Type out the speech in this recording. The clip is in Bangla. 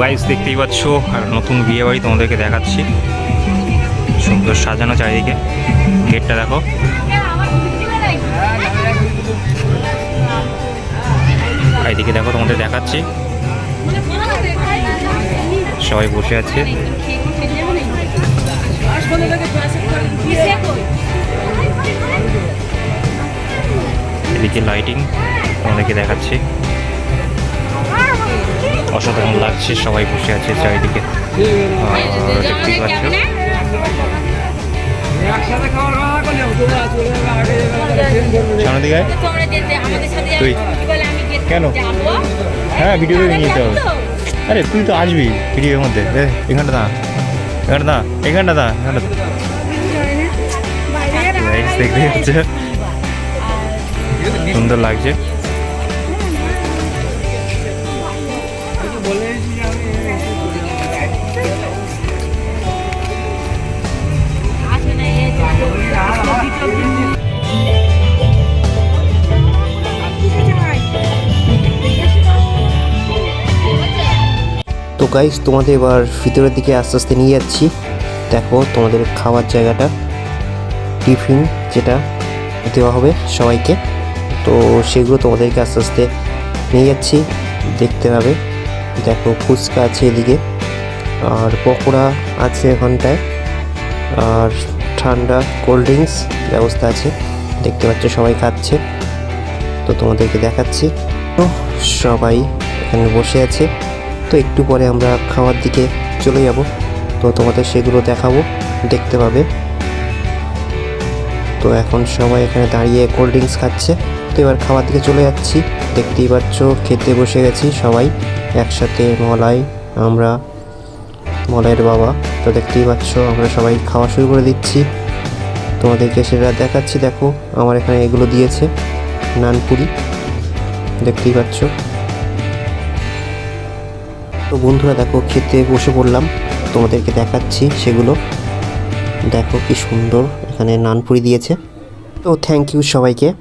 গাইস দেখতেই পাচ্ছ, আর নতুন বিয়ে বাড়ি তোমাদেরকে দেখাচ্ছি। সুন্দর সাজানো চারিদিকে। গেটটা দেখো। এদিকে দেখো, তোমাদের দেখাচ্ছি। সবাই বসে আছে। এদিকে লাইটিং তোমাদেরকে দেখাচ্ছি। অসাধারণ লাগছে সবাই বসে আছে চারিদিকে। দেখতেই পাচ্ছ দিকে যেতে তুই? কেন? হ্যাঁ ভিডিও দাদা নিতে হবে। আরে তুই তো আসবি ভিডিওর মধ্যে। এ, এখানটা দা এখানটা দা এখানটা দা এখানটা দেখতে সুন্দর লাগছে। তো গাইস তোমাদের এবার ভিতরের দিকে আস্তে আস্তে নিয়ে যাচ্ছি। দেখো তোমাদের খাওয়ার জায়গাটা, টিফিন যেটা দেওয়া হবে সবাইকে। তো সেগুলো তোমাদেরকে আস্তে আস্তে নিয়ে যাচ্ছি, দেখতে হবে। দেখো ফুচকা আছে এদিকে। আর পকোড়া আছে এখানটায়। আর ঠান্ডা কোল্ড ড্রিঙ্কস ব্যবস্থা আছে। দেখতে পাচ্ছ সবাই খাচ্ছে। তো তোমাদেরকে দেখাচ্ছি। তো সবাই এখানে বসে আছে। তো একটু পরে আমরা খাওয়ার দিকে চলে যাব। তো তোমাদের সেগুলো দেখাবো। দেখতে পাবে। তো এখন সবাই এখানে দাঁড়িয়ে কোল্ড ড্রিঙ্কস খাচ্ছে। তো এবার খাওয়ার দিকে চলে যাচ্ছি। দেখতেই পাচ্ছ, খেতে বসে গেছি সবাই। একসাথে মলাই আমরা, মলাইয়ের বাবা। তো দেখতেই পাচ্ছ, আমরা সবাই খাওয়া শুরু করে দিচ্ছি। তোমাদেরকে সেটা দেখাচ্ছি, দেখো, আমার এখানে এগুলো দিয়েছে, নানপুরি। দেখতেই পাচ্ছ। তো বন্ধুরা, দেখো, খেতে বসে পড়লাম। তোমাদেরকে দেখাচ্ছি সেগুলো। দেখো কি সুন্দর এখানে নানপুরি দিয়েছে। তো থ্যাংক ইউ সবাইকে।